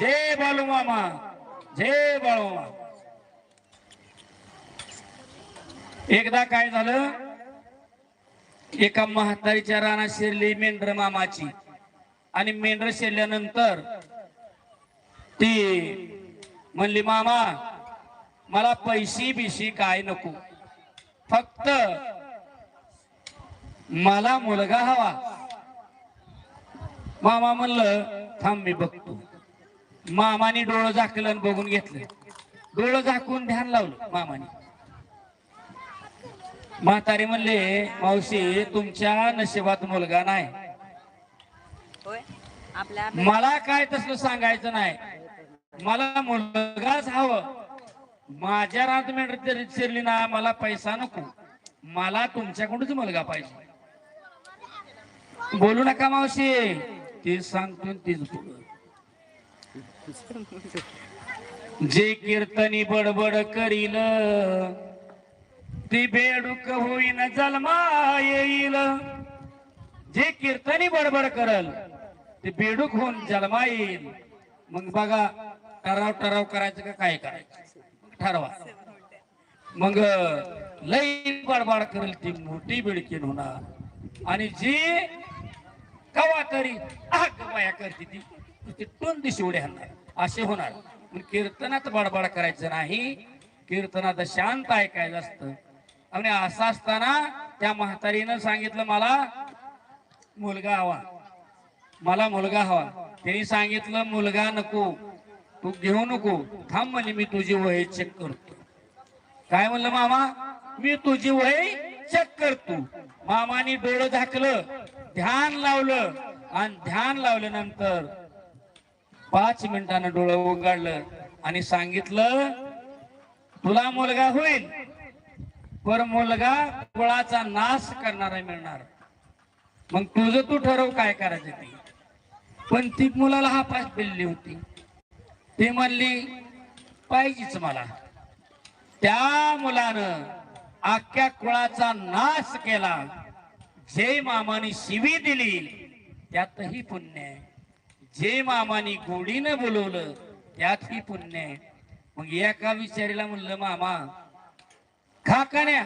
जय बाळू मामा जय बाळू मामा. एकदा काय झालं? एका म्हातारीच्या रानात शिरली मेंढर मामाची. आणि मेंढर शिरल्यानंतर ती म्हणली मामा मला पैशी बिशी काय नको. फक्त मला मुलगा हवा. मामा म्हणलं थांब मी बघतो. मामाने डोळं झाकलं आणि बघून घेतलं. डोळं झाकून ध्यान लावलं मामाने. म्हातारी म्हणले मावशी तुमच्या नशिबात मुलगा नाही. मला काय तसलं सांगायचं नाही. मला मुलगाच हवं. माझ्या रात शिरली ना मला पैसा नको. मला तुमच्याकडूनच मुलगा पाहिजे. बोलू नका मावशी. ते सांगतो तेच बोलू जे कीर्तनी बडबड करील ती बेडूक होईन जन्मा येईल. जे कीर्तनी बडबड करल ते बेडूक होऊन जन्मा येईल. मग बघा ठराव ठराव करायचं का काय करायचं? ठरवा. मग लई बडबड करेल ती मोठी बिडकीन होणार आणि जी कवा तरी आग माया करते ती. तिथून टोन दिशी उड्या हाणणार असे होणार. पण कीर्तनात बडबड करायचं नाही. कीर्तनात शांत ऐकायचं असतं. आणि असं असताना त्या म्हातारीनं सांगितलं मला मुलगा हवा. मला मुलगा हवा. त्यांनी सांगितलं मुलगा नको. तू घेऊ नको. थांब म्हणजे मी तुझी वय चेक करतो. काय म्हणलं मामा? मी तुझी वय चेक करतो. मामाने डोळं झाकलं ध्यान लावलं. आणि ध्यान लावल्यानंतर पाच मिनिटानं डोळं उघडलं आणि सांगितलं तुला मुलगा होईल पर मुलगा कुळाचा नाश करणारा मिळणार. मग तुझं तू ठरव काय करायचं ते. पण ती मुलाला हा पाच बिल्ली होती. ती म्हणली पाहिजेच मला. त्या मुलानं आख्या कुळाचा नाश केला. जे मामाने शिवी दिली त्यातही पुण्य जे मामाने गोडीनं बोलवलं त्यातही पुण्य आहे. मग एका विचारीला म्हणलं मामा खा कण्या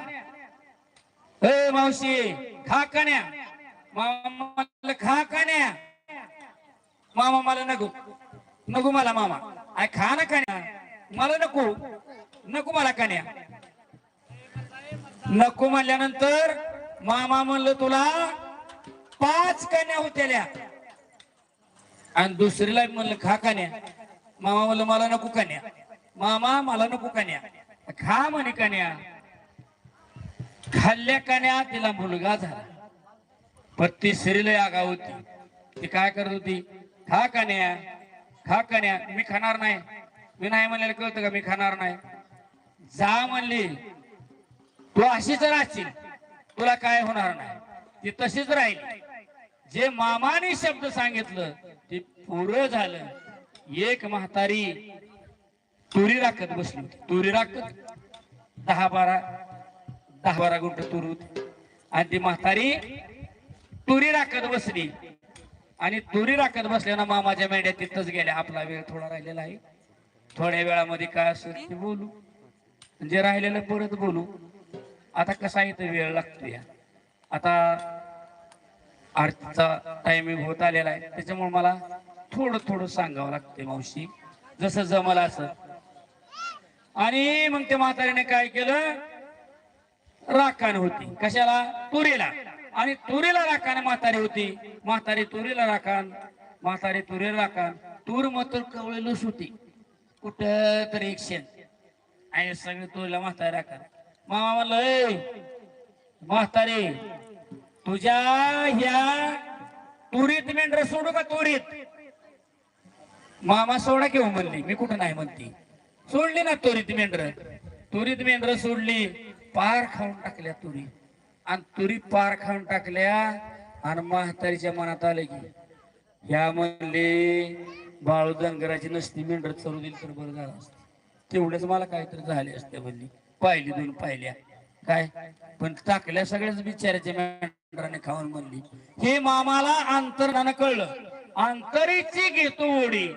ए मावशी खा कण्या मामा म्हणलं खा कण्या मामा मला नको. नको मला मामा. आय खा ना कण्या. मला नको. नको मला कण्या. नको म्हणल्यानंतर मामा म्हणलं तुला पाच कन्या होत्या आणि दुसरीला म्हणलं खा कान्या. मामा म्हणलं मला नको कान्या. मामा मला नको कान्या. खा म्हणे कान्या. खाल्ल्या कान्या तिला मुलगा झाला. पण ती श्रीला आगा होती. ती काय करत होती? खा कान्या खा कान्या मी खाणार नाही. मी नाही म्हणलेलं कळतं का मी खाणार नाही. जा म्हणली तू अशीच राहशील. तुला काय होणार नाही. ती तशीच राहील. जे मामाने शब्द सांगितलं ते पुरं झालं. एक म्हातारी तुरी राखत बसली होती. तुरी राखत दहा बारा दहा बारा गुंठ तुर होती. आणि ती म्हातारी तुरी राखत बसली. आणि तुरी राखत बसल्यानं मामाच्या मेंढ्या तिथंच गेल्या. आपला वेळ थोडा राहिलेला आहे. थोड्या वेळामध्ये काय असेल ते बोलू. जे राहिलेलं परत बोलू. आता कसा इथं वेळ लागतो या आता आरतीचा टायमिंग होत आलेला आहे. त्याच्यामुळे मला थोडं थोडं सांगावं लागते मावशी. जसं जमलं असं. आणि मग त्या म्हातारीने काय केलं? राखाण होती. कशाला? तुरीला. आणि तुरीला राखण म्हातारी होती. म्हातारी तुरीला राखण. म्हातारी तुरीला राखण. तूर मात्र कवळेलच होती. कुठ तरी एक शेण. आणि सगळे तुरीला म्हातारी राखण. मामा म्हणलं म्हातारी तुझ्या ह्या तुरीत मेंढर सोडू का तुरीत? मामा सोडा किंवा म्हणली मी कुठं नाही म्हणती. सोडली ना तुरीत मेंढर तुरीत मेंढर सोडली. पार खाऊन टाकल्या तुरी. आणि तुरी पार खाऊन टाकल्या आणि म्हातारीच्या मनात आलं की ह्या म्हणले बाळू धनगराची नसती मेंढर चरू दिली तर बरं झालं असतं. तेवढेच मला काहीतरी झाले असते म्हणली. पाहिली दोन पाहिल्या. काय? पण टाकल्या सगळ्याच बिचाराच्या खाऊन म्हणली हे मामाला अंतर्धानं कळलं. अंतरीची घेतो ओढी